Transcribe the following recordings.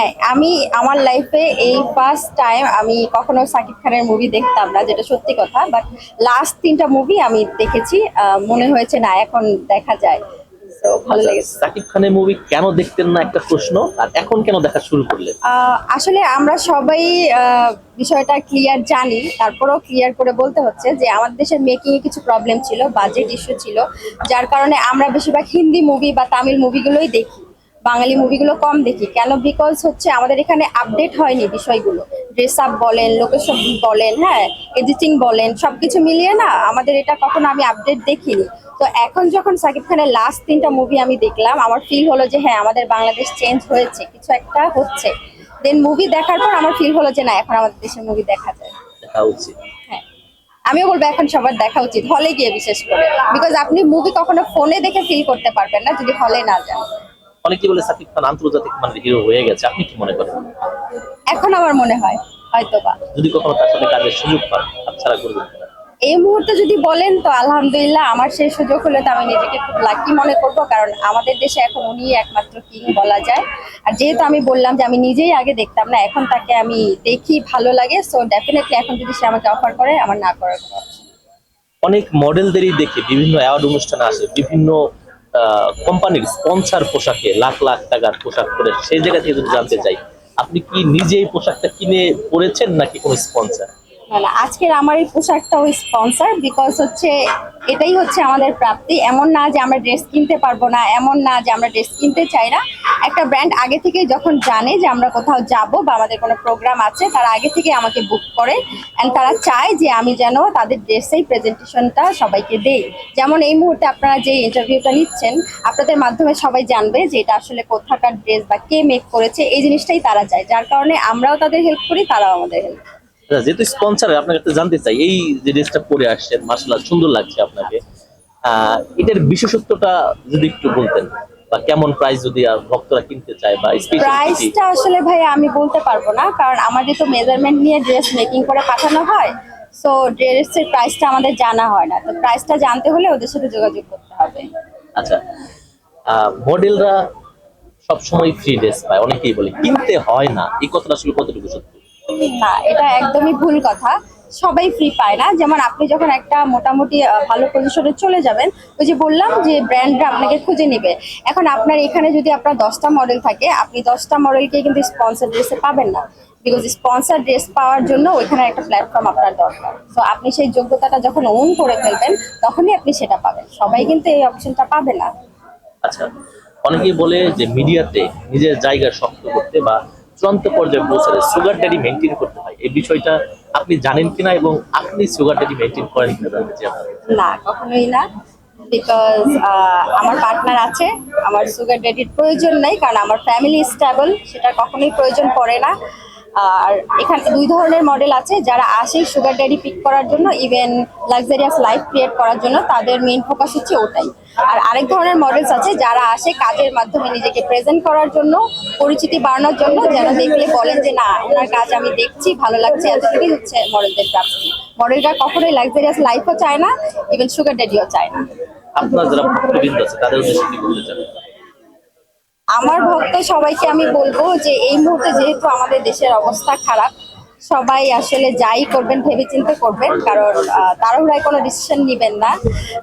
হ্যাঁ আমি আমার লাইফে এই ফার্স্ট টাইম আমি কখনো সাকিব খানের মুভি দেখতাম না যেটা সত্যি কথা বাট লাস্ট তিনটা মুভি আমি দেখেছি মনে হয়েছে না এখন দেখা যায়। আচ্ছা, সাকিব খানের মুভি কেন দেখতেন না একটা প্রশ্ন আর এখন কেন দেখা শুরু করলেন? আসলে আমরা সবাই বিষয়টা ক্লিয়ার জানি তারপরেও ক্লিয়ার করে বলতে হচ্ছে যে আমাদের দেশের মেকিং এ কিছু প্রবলেম ছিল বাজেট ইস্যু ছিল যার কারণে আমরা বেশিরভাগ হিন্দি মুভি বা তামিল মুভিগুলোই দেখি। বাঙালি মুভিগুলো কম দেখি। কেন? বিকজ হচ্ছে আমাদের এখানে আপডেট হয়নি বিষয়গুলো। ড্রেস আপ বলেন লোকেশন বলেন হ্যাঁ এডিটিং বলেন সবকিছু মিলিয়ে না আমাদের এটা কখনো আমি আপডেট দেখিনি। তো এখন যখন সাকিব খানের লাস্ট তিনটা মুভি আমি দেখলাম আমার ফিল হলো যে হ্যাঁ আমাদের বাংলাদেশ চেঞ্জ হয়েছে কিছু একটা হচ্ছে। দেন মুভি দেখার পর আমার ফিল হলো যে না এখন আমাদের দেশের মুভি দেখা যায়। দেখা উচিত। হ্যাঁ। আমিও বলব এখন সবার দেখা উচিত হলে গিয়ে বিশেষ করে। বিকজ আপনি মুভি কখনো ফোনে দেখে ফিল করতে পারবেন না যদি হলে না যান। অনেকে বলে সাকিব খান আন্তর্জাতিক মানের হিরো হয়ে গেছে আপনি কি মনে করেন? এখন আমার মনে হয় হয়তো বা যদি কখনো তার সাথে কাজের সুযোগ পান ছাড়া করবেন এই মুহূর্তে যদি বলেন তো আলহামদুলিল্লাহ আমার সেই সুযোগ হলে তো আমি নিজেকে খুব লাকি মনে করব কারণ আমাদের দেশে এখন উনি একমাত্র কিং বলা যায়। আর যেহেতু আমি বললাম যে আমি নিজেই আগে দেখতাম না এখন তাকে আমি দেখি ভালো লাগে সো ডেফিনেটলি এখন যদি সে আমাকে অফার করে আমার না করার। অনেক মডেলদেরই দেখে বিভিন্ন অ্যাওয়ার্ড অনুষ্ঠানে আসে বিভিন্ন কোম্পানির স্পন্সার পোশাকে লাখ লাখ টাকার পোশাক পরে সেই জায়গা থেকে যদি জানতে চাই, আপনি কি নিজে এই পোশাকটা কিনে পরেছেন নাকি কোনো স্পন্সার? না আজকের আমার এই পোশাকটা ওই স্পন্সার বিকজ হচ্ছে এটাই হচ্ছে আমাদের প্রাপ্তি। এমন না যে আমরা ড্রেস কিনতে পারব না, এমন না যে আমরা ড্রেস কিনতে চাই না। একটা ব্র্যান্ড আগে থেকে যখন জানে যে আমরা কোথাও যাব বা আমাদের কোনো প্রোগ্রাম আছে, তারা আগে থেকে আমাকে বুক করে অ্যান্ড তারা চায় যে আমি যেন তাদের ড্রেসেই প্রেজেন্টেশনটা সবাইকে দেই। যেমন এই মুহূর্তে আপনারা যে ইন্টারভিউটা নিচ্ছেন, আপনাদের মাধ্যমে সবাই জানবে যে এটা আসলে কোথাকার ড্রেস বা কে মেক করেছে, এই জিনিসটাই তারা চায়। যার কারণে আমরাও তাদের হেল্প করি, তারাও আমাদের হেল্প যেহেতু স্পন্সার আপনার কাছে জানতে চাই এই যে ড্রেসটা পরে আসছেন মার্শাল্লাহ সুন্দর লাগছে আপনাকে। আহ, এটার বিশেষত্বটা যদি একটু বলতেন বা কেমন প্রাইস যদি ভক্তরা কিনতে চায় বা প্রাইসটা আসলে ভাই আমি বলতে পারব না কারণ আমাদের তো মেজারমেন্ট নিয়ে ড্রেস মেকিং করে পাঠানো হয় সো ড্রেসের প্রাইসটা আমাদের জানা হয় না। তো প্রাইসটা জানতে হলে ওদের সাথে যোগাযোগ করতে হবে। আচ্ছা মডেলরা সবসময় ফ্রি ড্রেস পায় অনেকেই বলে কিনতে হয় না এই কথাটা আসলে কতটুকু সত্যি? না, এটা একদমই ভুল কথা। সবাই ফ্রি পায় না। যেমন আপনি যখন একটা মোটামুটি ভালো পজিশনে চলে যাবেন, ওই যে বললাম যে ব্র্যান্ডরা আপনাকে খুঁজে নেবে। এখন আপনার এখানে যদি আপনার দশটা মডেল থাকে, আপনি দশটা মডেলকে কিন্তু স্পন্সর ড্রেসে পাবেন না। বিকজ স্পন্সর ড্রেস পাওয়ার জন্য ওইখানে একটা প্ল্যাটফর্ম আপনার দরকার। তো আপনি সেই যোগ্যতাটা যখন ওন করে ফেলবেন, তখনই আপনি সেটা পাবেন। সবাই কিন্তু এই অপশনটা পাবে না। আচ্ছা অনেকেই বলে যে মিডিয়াতে নিজের জায়গা শক্ত করতে বা চূড়ান্ত পর্যায়ে পৌঁছালে সুগার ড্যাডি মেনটেন করতে হয়। এই বিষয়টা আপনি জানেন কিনা এবং আপনি সুগার ড্যাডি মেনটেন করেন কিনা জানতে চাই। না, কখনোই না। বিকজ আমার পার্টনার আছে, আমার সুগার ড্যাডির প্রয়োজন নাই, কারণ আমার ফ্যামিলি স্টেবল সেটা কখনোই প্রয়োজন পড়ে না। আর এখানে দুই ধরনের মডেল আছে। যারা আসে সুগার ড্যাডি পিক করার জন্য ইভেন লাক্সারিয়াস লাইফ ক্রিয়েট করার জন্য, তাদের মেইন ফোকাস হচ্ছে ওটাই। আর আরেক ধরনের মডেলস আছে, যারা আসে কাজের মাধ্যমে নিজেকে প্রেজেন্ট করার জন্য, পরিচিতি বাড়ানোর জন্য, যেন দেখলে বলেন যে, না, ওনার কাজ আমি দেখছি, ভালো লাগছে, এতটুকুই হচ্ছে মডেলদের প্রাপ্তি। মডেলরা কখনোই লাক্সারিয়াস লাইফও চায় না ইভেন সুগার ড্যাডিও চায় না। আপনার যারা ভক্তবৃন্দ আছে, তাদের উদ্দেশ্যে কি বলতে চান? আমার ভক্ত সবাইকে আমি বলব যে এই মুহূর্তে যেহেতু আমাদের দেশের অবস্থা খারাপ, সবাই আসলে যাই করবেন ভেবে চিন্তে করবেন, কারণ তাড়াহুড়ায় কোনো ডিসিশন নেবেন না,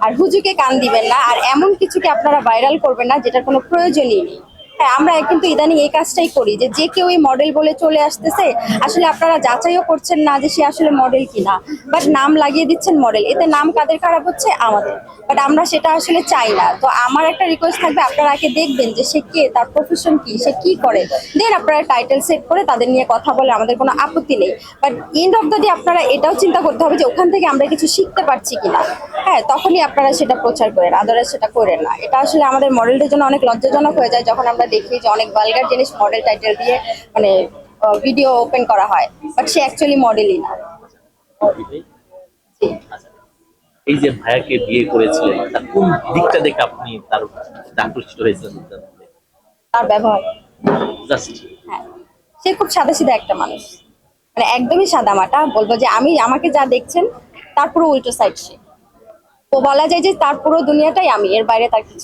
আর হুজুকে কান দিবেন না, আর এমন কিছুকে আপনারা ভাইরাল করবেন না যেটার কোনো প্রয়োজনই নেই। হ্যাঁ আমরা কিন্তু ইদানিং এই কাজটাই করি যে যে কেউ এই মডেল বলে চলে আসতেছে, আসলে আপনারা যাচাইও করছেন না যে সে আসলে মডেল কিনা বাট নাম লাগিয়ে দিচ্ছেন মডেল এতে নাম কাদের খারাপ হচ্ছে? আমাদের বাট আমরা সেটা আসলে চাই না। তো আমার একটা রিকোয়েস্ট থাকবে, আপনারা আগে দেখবেন যে সে কে, তার প্রফেশন কি, সে কি করে দেন আপনারা টাইটেল সেট করে তাদের নিয়ে কথা বলে আমাদের কোনো আপত্তি নেই। But end of the day আপনারা এটাও চিন্তা করতে হবে যে ওখান থেকে আমরা কিছু শিখতে পারছি কিনা। হ্যাঁ তখনই আপনারা সেটা প্রচার করেন আদারওয়াইজ সেটা করেন না। এটা আসলে আমাদের মডেলদের জন্য অনেক লজ্জাজনক হয়ে যায় যখন আমরা দেখি যে অনেক ভালগার জিনিস মডেল টাইটেল দিয়ে মানে ভিডিও ওপেন করা হয় বাট সে অ্যাকচুয়ালি মডেলই না। এই যে ভাইয়াকে বিয়ে করেছিলেন তার কোন দিকটা দেখে আপনি তার আকর্ষিত হয়েছিলেন তার ব্যবহার। জাস্ট হ্যাঁ। সে খুব সাদা সিধা একটা মানুষ। মানে একদমই সাদা মাটা বলব যে আমি আমাকে যা দেখছেন তার পুরো উল্টো সাইড সে। তো বলা যায় যে তার পুরো দুনিয়াটাই আমি এর বাইরে তার কিছু